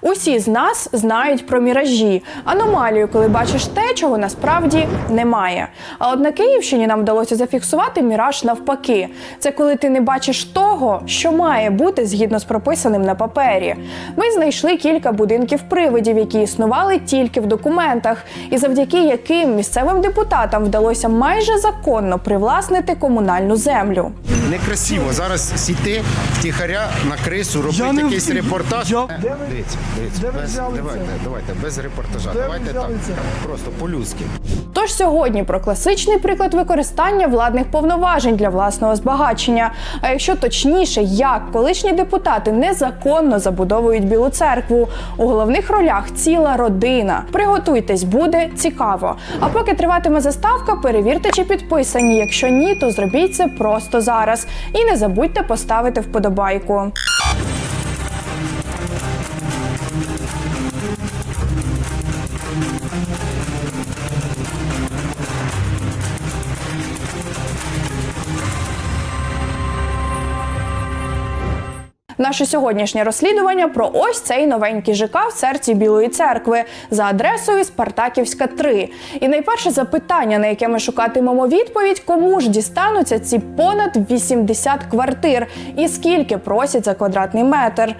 Усі з нас знають про міражі, аномалію, коли бачиш те, чого насправді немає. А от на Київщині нам вдалося зафіксувати міраж навпаки. Це коли ти не бачиш того, що має бути згідно з прописаним на папері. Ми знайшли кілька будинків привидів, які існували тільки в документах, і завдяки яким місцевим депутатам вдалося майже законно привласнити комунальну землю. Некрасиво зараз сіти втіхаря на крису, робити не якийсь репортаж. Я- Е, Дивіться, дивіться, Де ви без, давайте, давайте, без репортажа. Де давайте так. це? Просто по-людськи. Тож сьогодні про класичний приклад використання владних повноважень для власного збагачення. А якщо точніше, як колишні депутати незаконно забудовують білу церкву. У головних ролях ціла родина. Приготуйтесь, буде цікаво. А поки триватиме заставка, перевірте, чи підписані. Якщо ні, то зробіть це просто зараз. І не забудьте поставити вподобайку. Наше сьогоднішнє розслідування про ось цей новенький ЖК в серці Білої церкви за адресою Спартаківська 3. І найперше запитання, на яке ми шукатимемо відповідь, кому ж дістануться ці понад 80 квартир і скільки просять за квадратний метр.